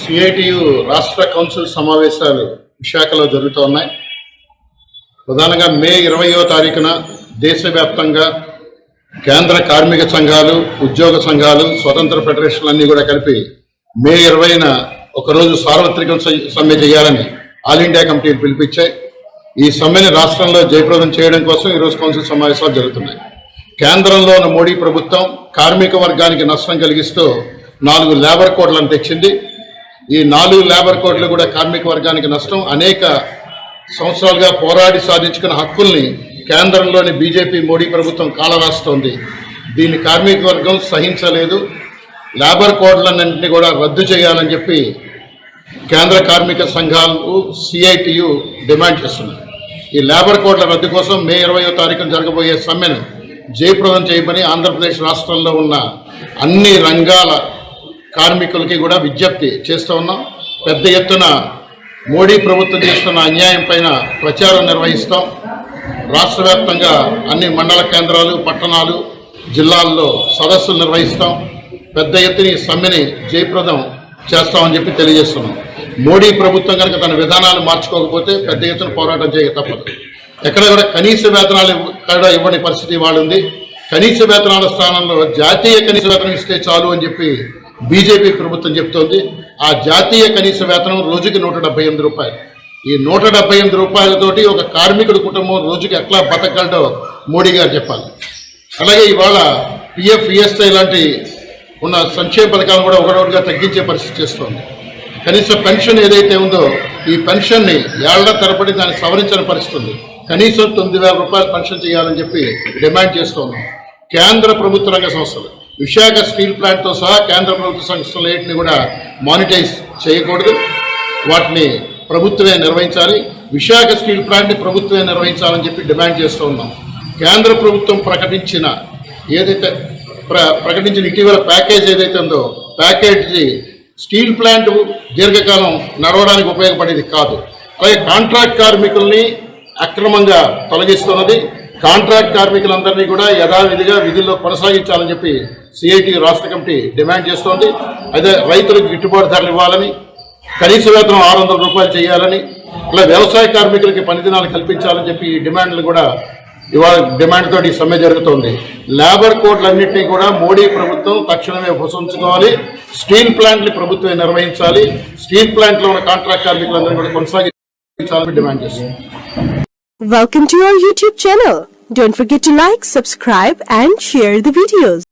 CITU రాష్ట్ర council సమావేశాలు విశాఖలో జరుగుతూ ఉన్నాయి ప్రధానంగా మే ఇరవయో తారీఖున దేశవ్యాప్తంగా కేంద్ర కార్మిక సంఘాలు ఉద్యోగ సంఘాలు స్వతంత్ర ఫెడరేషన్లు అన్నీ కూడా కలిపి మే ఇరవైన ఒకరోజు సార్వత్రిక సమ్మె చేయాలని ఆల్ ఇండియా కమిటీలు పిలిపించాయి. ఈ సమ్మెని రాష్ట్రంలో జయప్రదం చేయడం కోసం ఈరోజు కౌన్సిల్ సమావేశాలు జరుగుతున్నాయి. కేంద్రంలో ఉన్న మోడీ ప్రభుత్వం కార్మిక వర్గానికి నష్టం కలిగిస్తూ నాలుగు లేబర్ కోడ్లను తెచ్చింది. ఈ నాలుగు లేబర్ కోడ్లు కూడా కార్మిక వర్గానికి నష్టం. అనేక సంవత్సరాలుగా పోరాడి సాధించుకున్న హక్కుల్ని కేంద్రంలోని బీజేపీ మోడీ ప్రభుత్వం కాలరాస్తోంది. దీన్ని కార్మిక వర్గం సహించలేదు. లేబర్ కోడ్లన్నింటినీ కూడా రద్దు చేయాలని చెప్పి కేంద్ర కార్మిక సంఘాలు సిఐటియు డిమాండ్ చేస్తున్నాయి. ఈ లేబర్ కోడ్ల రద్దు కోసం మే ఇరవయో తారీఖున జరగబోయే సమ్మెను జయప్రదం చేయమని ఆంధ్రప్రదేశ్ రాష్ట్రంలో ఉన్న అన్ని రంగాల కార్మికులకి కూడా విజ్ఞప్తి చేస్తూ ఉన్నాం. పెద్ద ఎత్తున మోడీ ప్రభుత్వం చేస్తున్న అన్యాయం పైన ప్రచారం నిర్వహిస్తాం. రాష్ట్ర వ్యాప్తంగా అన్ని మండల కేంద్రాలు పట్టణాలు జిల్లాల్లో సదస్సులు నిర్వహిస్తాం. పెద్ద ఎత్తున ఈ సమ్మెని జయప్రదం చేస్తామని చెప్పి తెలియజేస్తున్నాం. మోడీ ప్రభుత్వం కనుక తన విధానాలు మార్చుకోకపోతే పెద్ద ఎత్తున పోరాటం చేయక తప్పదు. ఎక్కడ కూడా కనీస వేతనాలు కూడా ఇవ్వని పరిస్థితి ఇవాళ ఉంది కనీస వేతనాల స్థానంలో జాతీయ కనీస వేతనం ఇస్తే చాలు అని చెప్పి బీజేపీ ప్రభుత్వం చెప్తోంది ఆ జాతీయ కనీస వేతనం రోజుకి నూట డెబ్బై ఎనిమిది రూపాయలు. ఈ నూట డెబ్బై ఎనిమిది రూపాయలతోటి ఒక కార్మికుడి కుటుంబం రోజుకి ఎట్లా బతకగలడో మోడీ గారు చెప్పాలి. అలాగే ఇవాళ పిఎఫ్ ఈఎస్ఐ లాంటి ఉన్న సంక్షేమ పథకాలు కూడా ఒకటొకటిగా తగ్గించే పరిస్థితి చేస్తోంది. కనీస పెన్షన్ ఏదైతే ఉందో ఈ పెన్షన్ని ఏళ్ళ తరబడి దాన్ని సవరించని పరిస్థితి ఉంది. కనీసం తొమ్మిది వేల రూపాయలు పెన్షన్ చేయాలని చెప్పి డిమాండ్ చేస్తున్నాం కేంద్ర ప్రభుత్వ రంగ సంస్థలు. విశాఖ స్టీల్ ప్లాంట్తో సహా కేంద్ర ప్రభుత్వ సంస్థలు ఏటిని కూడా మానిటైజ్ చేయకూడదు. వాటిని ప్రభుత్వమే నిర్వహించాలి. విశాఖ స్టీల్ ప్లాంట్ని ప్రభుత్వమే నిర్వహించాలని చెప్పి డిమాండ్ చేస్తూ ఉన్నాం. కేంద్ర ప్రభుత్వం ప్రకటించిన ఏదైతే ప్ర ప్రకటించిన ఇటీవల ప్యాకేజ్ ఏదైతే ఉందో ప్యాకేజీ స్టీల్ ప్లాంట్ దీర్ఘకాలం నడవడానికి ఉపయోగపడేది కాదు. అలాగే కాంట్రాక్ట్ కార్మికుల్ని అక్రమంగా తొలగిస్తున్నది. కాంట్రాక్ట్ కార్మికులందరినీ కూడా యథావిధిగా విధుల్లో కొనసాగించాలని చెప్పి సిఐటి రాష్ట్ర కమిటీ డిమాండ్ చేస్తోంది. అదే రైతులకు గిట్టుబాటు ధరలు ఇవ్వాలని కనీస వేతనం ఆరు వందల రూపాయలు చేయాలని అలా వ్యవసాయ కార్మికులకి పని దినాలు కల్పించాలని చెప్పి ఈ డిమాండ్లు కూడా ఇవాళ డిమాండ్ తోటి ఈ సమ్మె జరుగుతోంది. లేబర్ కోడ్లన్నింటినీ కూడా మోడీ ప్రభుత్వం తక్షణమే ఉపసంచుకోవాలి స్టీల్ ప్లాంట్ని ప్రభుత్వమే నిర్వహించాలి. స్టీల్ ప్లాంట్లో ఉన్న కాంట్రాక్ట్ కార్మికులందరూ కూడా కొనసాగించాలని డిమాండ్ చేస్తుంది. Welcome to our YouTube channel. Don't forget to like, subscribe and share the videos.